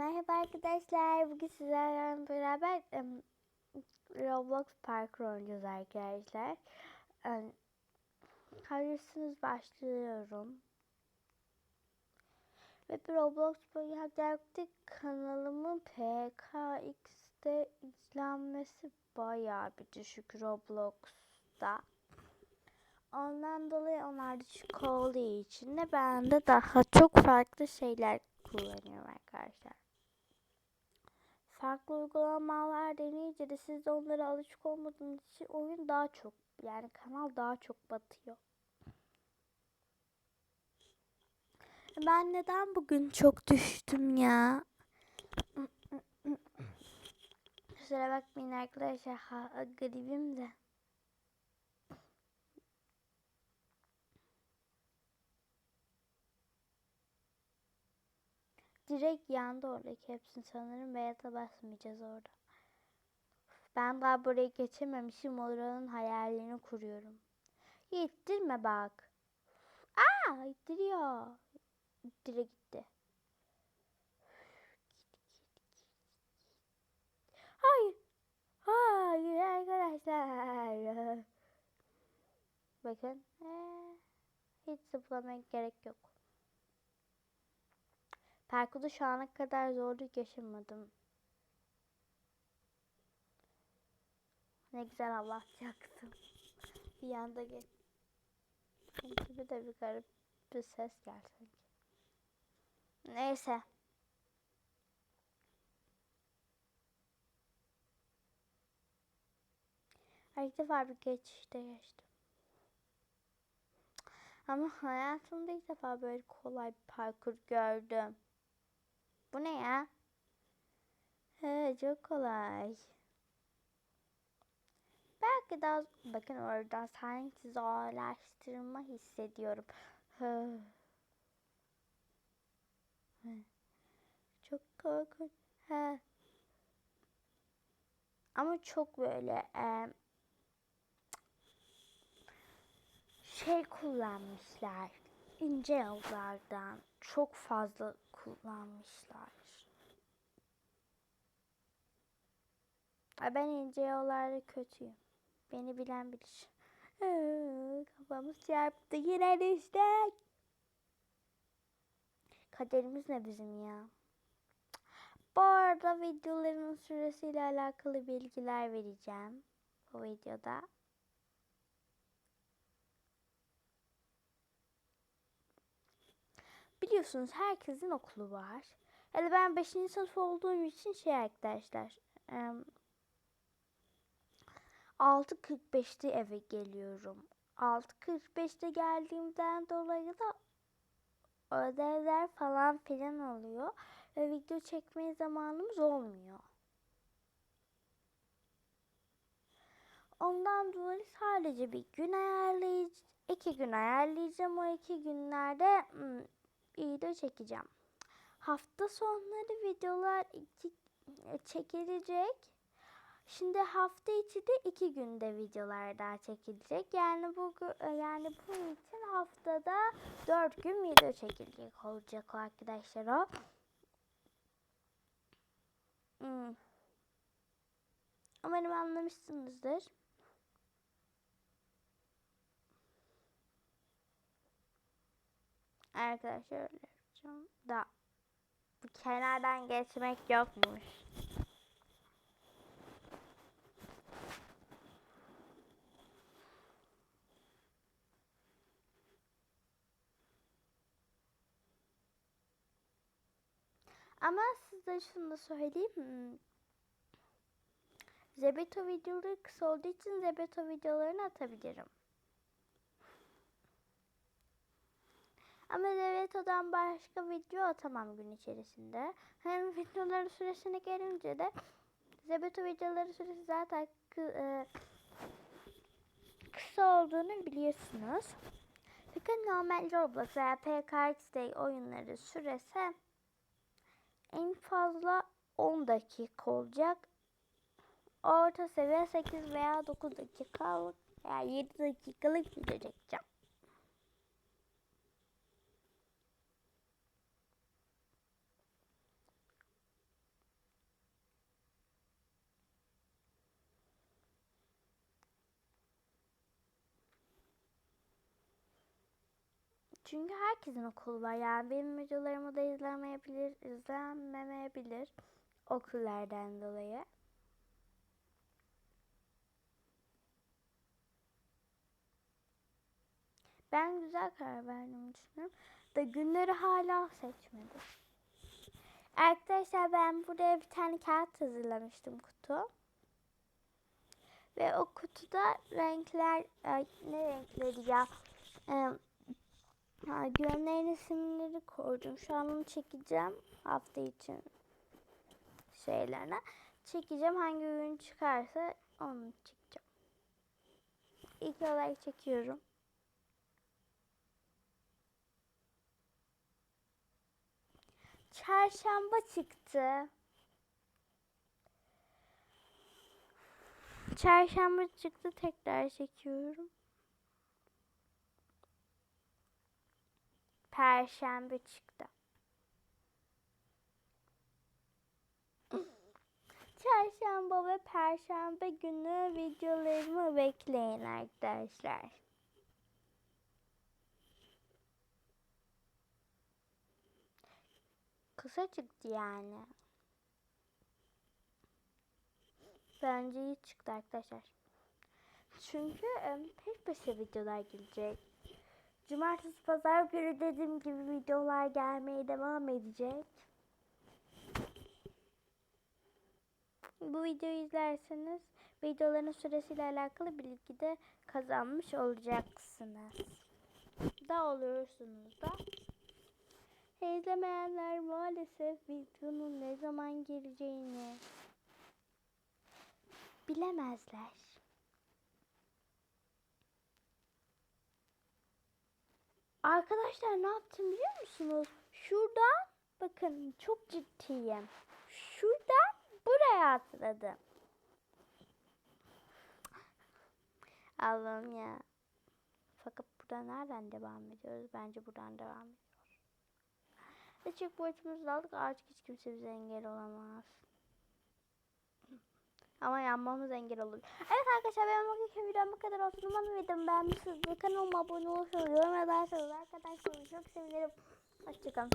Merhaba arkadaşlar. Bugün sizlerle beraber em, Roblox parkur oynayacağız arkadaşlar. Em, Hazırsanız başlıyorum. Ve Roblox yaptık. Kanalımın PKX'de izlenmesi bayağı bir düşük Roblox'ta. Ondan dolayı onlar düşük olduğu için de ben de daha çok farklı şeyler kullanıyorum arkadaşlar. Farklı uygulamalar deneyince de siz de onlara alışık olmadığınız için oyun daha çok yani kanal daha çok batıyor. Ben neden bugün çok düştüm ya? Kusura bakmayın arkadaşlar ha, gribim de. Direkt yandı oradaki hepsini sanırım beyata basmayacağız orada. Ben daha burayı geçememişim oranın hayalini kuruyorum. İttirme bak. Aa ittiriyor. İttire gitti. Hayır. Hayır arkadaşlar. Bakın. Hiç zıplamaya gerek yok. Parkurda şu ana kadar zorluk yaşamadım. Ne güzel anlatacaktım. Bir anda gel. Gibi de bir garip bir ses geldi sanki. Neyse. İlk defa bir geçişte geçtim. Ama hayatımda ilk defa böyle kolay bir parkur gördüm. Bu ne ya? He, çok kolay. Belki daha bakın orada sanki zorlaştırma hissediyorum. Çok korkunç. He. Ama çok böyle e, şey kullanmışlar. İnce yollardan çok fazla kullanmışlar. Ben ince yollarda kötüyüm. Beni bilen bilir. Kafamız çarptı yine düştük. Kaderimiz ne bizim ya? Bu arada videoların süresiyle alakalı bilgiler vereceğim bu videoda. Biliyorsunuz herkesin okulu var. Yani ben 5. sınıf olduğum için şey arkadaşlar. 6.45'te eve geliyorum. 6.45'te geldiğimden dolayı da ödevler falan filan oluyor. Ve video çekmeye zamanımız olmuyor. Ondan dolayı sadece bir gün ayarlayacağım. iki gün ayarlayacağım. O iki günlerde hmm, video çekeceğim. Hafta sonları videolar iki, çekilecek. Şimdi hafta içi de iki günde videolar daha çekilecek. Yani bu yani bu için haftada dört gün video çekilecek olacak arkadaşlar o. Hmm. Umarım anlamışsınızdır. Arkadaşlar öyle yapacağım da bu kenardan geçmek yokmuş. Ama size şunu da söyleyeyim. Zebeto videoları kısa olduğu için Zebeto videolarını atabilirim. Ama Zebeto'dan başka video atamam gün içerisinde. Hem videoların süresine gelince de Zebeto videoları süresi zaten e, kısa olduğunu biliyorsunuz. Bakın normal Roblox veya PKX'de oyunları süresi en fazla 10 dakika olacak. Orta seviye 8 veya 9 dakikalık veya 7 dakikalık video çekeceğim. Çünkü herkesin okulu var. Yani benim videolarımı da izlemeyebilir, izlenmemeyebilir okullardan dolayı. Ben güzel karar verdiğimi düşünüyorum. Da günleri hala seçmedim. Arkadaşlar ben buraya bir tane kağıt hazırlamıştım kutu. Ve o kutuda renkler, ay, ne renkleri ya? Ee, ha, güvenlerin isimleri koydum. Şu an onu çekeceğim hafta için şeylerine. Çekeceğim hangi ürün çıkarsa onu çekeceğim. İlk olarak çekiyorum. Çarşamba çıktı. Çarşamba çıktı tekrar çekiyorum. Perşembe çıktı. Çarşamba ve perşembe günü videolarımı bekleyin arkadaşlar. Kısa çıktı yani. Bence iyi çıktı arkadaşlar. Çünkü peş peşe videolar gelecek. Cumartesi pazar günü dediğim gibi videolar gelmeye devam edecek. Bu videoyu izlerseniz videoların süresiyle alakalı bilgi de kazanmış olacaksınız. Da olursunuz da. İzlemeyenler maalesef videonun ne zaman geleceğini bilemezler. Arkadaşlar ne yaptım biliyor musunuz? Şuradan bakın çok ciddiyim. Şuradan buraya atladım. Allah'ım ya. Fakat buradan nereden devam ediyoruz? Bence buradan devam ediyoruz. Ve checkpoint'imizi aldık. Artık hiç kimse bize engel olamaz. Ama yanmamız engel olur. Evet arkadaşlar benim bugünkü videom bu kadar olsun. Umarım videomu beğenmişsinizdir. Kanalıma abone olursanız, yorum yazarsanız arkadaşlar çok sevinirim. Hoşçakalın.